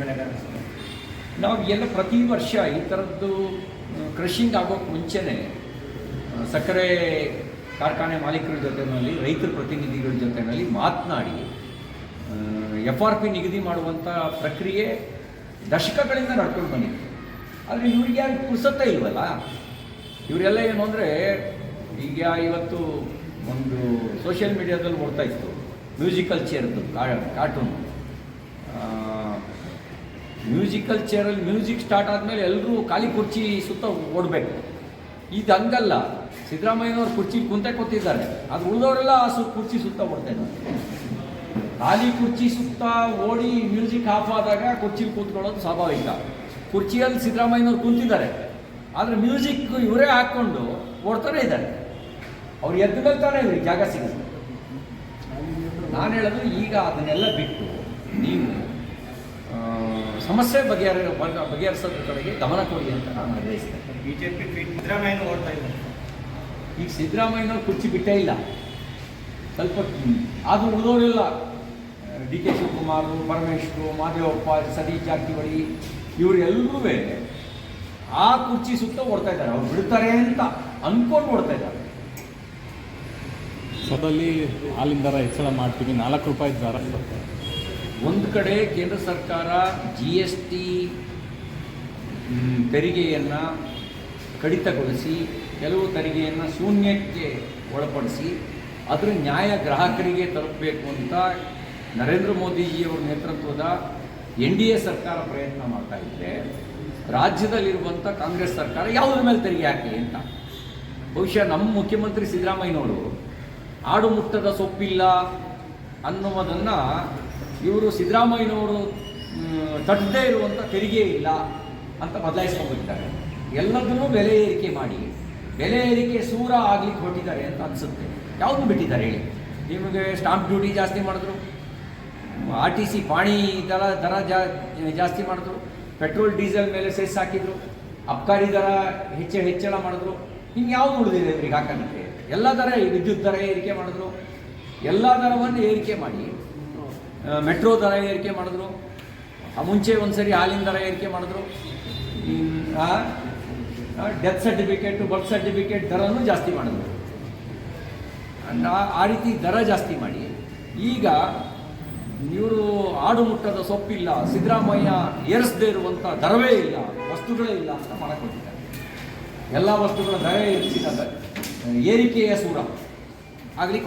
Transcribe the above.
ಬೆಳೆಗಾರರು ನಾವು ಎಲ್ಲ ಪ್ರತಿ ವರ್ಷ ಈ ಥರದ್ದು ಕ್ರಷಿಂಗ್ ಆಗೋಕ್ಕೆ ಮುಂಚೆನೇ ಸಕ್ಕರೆ ಕಾರ್ಖಾನೆ ಮಾಲೀಕರ ಜೊತೆಯಲ್ಲಿ ರೈತರ ಪ್ರತಿನಿಧಿಗಳ ಜೊತೆಯಲ್ಲಿ ಮಾತನಾಡಿ ಎಫ್ ಆರ್ ಪಿ ನಿಗದಿ ಮಾಡುವಂಥ ಪ್ರಕ್ರಿಯೆ ದಶಕಗಳಿಂದ ನಡ್ಕೊಂಡು ಬಂದಿತ್ತು ಆದರೆ ಇವ್ರಿಗೆ ಯಾರು ಪುರ್ಸತ್ತೇ ಇಲ್ವಲ್ಲ? ಇವರೆಲ್ಲ ಏನು ಅಂದರೆ, ಈಗ ಇವತ್ತು ಒಂದು ಸೋಷಿಯಲ್ ಮೀಡಿಯಾದಲ್ಲಿ ಓಡ್ತಾ ಇತ್ತು. ಮ್ಯೂಸಿಕಲ್ ಚೇರ್ದು ಕಾರ್ಟೂನ್ ಮ್ಯೂಸಿಕಲ್ ಚೇರಲ್ಲಿ ಮ್ಯೂಸಿಕ್ ಸ್ಟಾರ್ಟ್ ಆದಮೇಲೆ ಎಲ್ಲರೂ ಖಾಲಿ ಕುರ್ಚಿ ಸುತ್ತ ಓಡಬೇಕು. ಇದು ಹಂಗಲ್ಲ. ಸಿದ್ದರಾಮಯ್ಯನವ್ರು ಕುರ್ಚಿ ಕುಂತೆ ಕೂತಿದ್ದಾರೆ. ಅದು ಉಳಿದವರೆಲ್ಲ ಆ ಸು ಕುರ್ಚಿ ಸುತ್ತ ಓಡ್ತಾ ಖಾಲಿ ಕುರ್ಚಿ ಸುತ್ತ ಓಡಿ ಮ್ಯೂಸಿಕ್ ಆಫ್ ಆದಾಗ ಕುರ್ಚಿ ಕೂತ್ಕೊಳ್ಳೋದು ಸ್ವಾಭಾವಿಕ. ಕುರ್ಚಿಯಲ್ಲಿ ಸಿದ್ದರಾಮಯ್ಯನವ್ರು ಕುಂತಿದ್ದಾರೆ. ಆದರೆ ಮ್ಯೂಸಿಕ್ ಇವರೇ ಹಾಕ್ಕೊಂಡು ಓಡ್ತಾನೆ ಇದ್ದಾರೆ. ಅವ್ರು ಎದ್ದು ಬರ್ತಾನೆ ತಾನೇ ಇವ್ರಿಗೆ ಜಾಗ ಸಿಗುತ್ತೆ ನಾನು ಹೇಳೋದು ಈಗ ಅದನ್ನೆಲ್ಲ ಬಿಟ್ಟು ನೀವು ಸಮಸ್ಯೆ ಬಗೆಹರ ಬಗೆ- ಬಗೆಹರಿಸೋದ್ರ ಕಡೆಗೆ ಗಮನ ಕೊಡಿ ಅಂತ ನಾನು ಆಗ್ರಹಿಸ್ತೇನೆ. ಬಿಜೆಪಿ ಸಿದ್ದರಾಮಯ್ಯನ ಓಡ್ತಾ ಇದ್ದಾರೆ. ಈಗ ಸಿದ್ದರಾಮಯ್ಯನವ್ರು ಕುರ್ಚಿ ಬಿಟ್ಟೇ ಇಲ್ಲ. ಸ್ವಲ್ಪ ಆದರೂ ಉಳಿದವರೆಲ್ಲ ಡಿ ಕೆ ಶಿವಕುಮಾರ್ ಪರಮೇಶ್ವರು ಮಾದೇವಪ್ಪ ಸತೀಶ್ ಜಾರಕಿಹೊಳಿ ಇವರೆಲ್ಲರೂ ಆ ಕುರ್ಚಿ ಸುತ್ತ ಓಡ್ತಾ ಇದ್ದಾರೆ. ಅವ್ರು ಬಿಡ್ತಾರೆ ಅಂತ ಅನ್ಕೊಂಡು ಓಡ್ತಾ ಇದ್ದಾರೆ. ಸದಲ್ಲಿ ಹಾಲಿನ ದರ ಹೆಚ್ಚಳ ಮಾಡ್ತೀವಿ. ನಾಲ್ಕು ರೂಪಾಯಿ ದರ ಒಂದು ಕಡೆ ಕೇಂದ್ರ ಸರ್ಕಾರ ಜಿ ಎಸ್ ಟಿ ತೆರಿಗೆಯನ್ನು ಕಡಿತಗೊಳಿಸಿ, ಕೆಲವು ತೆರಿಗೆಯನ್ನು ಶೂನ್ಯಕ್ಕೆ ಒಳಪಡಿಸಿ, ಅದರ ನ್ಯಾಯ ಗ್ರಾಹಕರಿಗೆ ತಲುಪಬೇಕು ಅಂತ ನರೇಂದ್ರ ಮೋದಿಜಿಯವರ ನೇತೃತ್ವದ ಎನ್ ಡಿ ಎ ಸರ್ಕಾರ ಪ್ರಯತ್ನ ಮಾಡ್ತಾ ಇದ್ದರೆ ರಾಜ್ಯದಲ್ಲಿರುವಂಥ ಕಾಂಗ್ರೆಸ್ ಸರ್ಕಾರ ಯಾವುದ್ರ ಮೇಲೆ ತೆರಿಗೆ ಹಾಕಿ ಅಂತ. ಬಹುಶಃ ನಮ್ಮ ಮುಖ್ಯಮಂತ್ರಿ ಸಿದ್ದರಾಮಯ್ಯನವರು ಆಡು ಮುಟ್ಟದ ಸೊಪ್ಪಿಲ್ಲ ಅನ್ನುವುದನ್ನು ಇವರು ಸಿದ್ದರಾಮಯ್ಯನವರು ತಟ್ಟದೇ ಇರುವಂಥ ತೆರಿಗೆ ಇಲ್ಲ ಅಂತ ಬದಲಾಯಿಸ್ಕೊಂಡ್ಬಿಟ್ಟಿದ್ದಾರೆ ಎಲ್ಲದನ್ನೂ ಬೆಲೆ ಏರಿಕೆ ಮಾಡಿ, ಬೆಲೆ ಏರಿಕೆ ಸೂರ ಆಗ್ಲಿಕ್ಕೆ ಹೊರಟಿದ್ದಾರೆ ಅಂತ ಅನಿಸುತ್ತೆ. ಯಾವುದನ್ನು ಬಿಟ್ಟಿದ್ದಾರೆ ಹೇಳಿ? ನಿಮಗೆ ಸ್ಟಾಂಪ್ ಡ್ಯೂಟಿ ಜಾಸ್ತಿ ಮಾಡಿದ್ರು? ಆರ್ ಟಿ ಸಿ ಪಾಣಿ ದರ ದರ ಜಾಸ್ತಿ ಮಾಡಿದ್ರು? ಪೆಟ್ರೋಲ್ ಡೀಸೆಲ್ ಮೇಲೆ ಸೆಸ್ ಹಾಕಿದ್ರು? ಅಬ್ಕಾರಿ ದರ ಹೆಚ್ಚು ಹೆಚ್ಚಳ ಮಾಡಿದ್ರು? ಹಿಂಗೆ ಯಾವುದು ಉಳಿದಿದೆ ಇವ್ರಿಗೆ ಹಾಕೋದಕ್ಕೆ ಎಲ್ಲ ದರ ವಿದ್ಯುತ್ ದರ ಏರಿಕೆ ಮಾಡಿದ್ರು. ಎಲ್ಲ ದರವನ್ನು ಏರಿಕೆ ಮಾಡಿ. ಮೆಟ್ರೋ ದರ ಏರಿಕೆ ಮಾಡಿದ್ರು. ಮುಂಚೆ ಒಂದ್ಸರಿ ಹಾಲಿನ ದರ ಏರಿಕೆ ಮಾಡಿದ್ರು. ಡೆತ್ ಸರ್ಟಿಫಿಕೇಟು, ಬರ್ತ್ ಸರ್ಟಿಫಿಕೇಟ್ ದರನೂ ಜಾಸ್ತಿ ಮಾಡಿದ್ರು. ಆ- ಆ ರೀತಿ ದರ ಜಾಸ್ತಿ ಮಾಡಿ. ಈಗ ಇವರು ಆಡು ಮುಟ್ಟದ ಸೊಪ್ಪಿಲ್ಲ, ಸಿದ್ದರಾಮಯ್ಯ ಏರಿಸದೇ ಇರುವಂಥ ದರವೇ ಇಲ್ಲ, ವಸ್ತುಗಳೇ ಇಲ್ಲ ಅಂತ ಮಾಡಿಕೊಟ್ಟಿದ್ದಾರೆ. ಎಲ್ಲ ವಸ್ತುಗಳ ದರ ಏರಿಸಿದ ಏರಿಕೆಯ ಸೂರ ಆಗಲಿ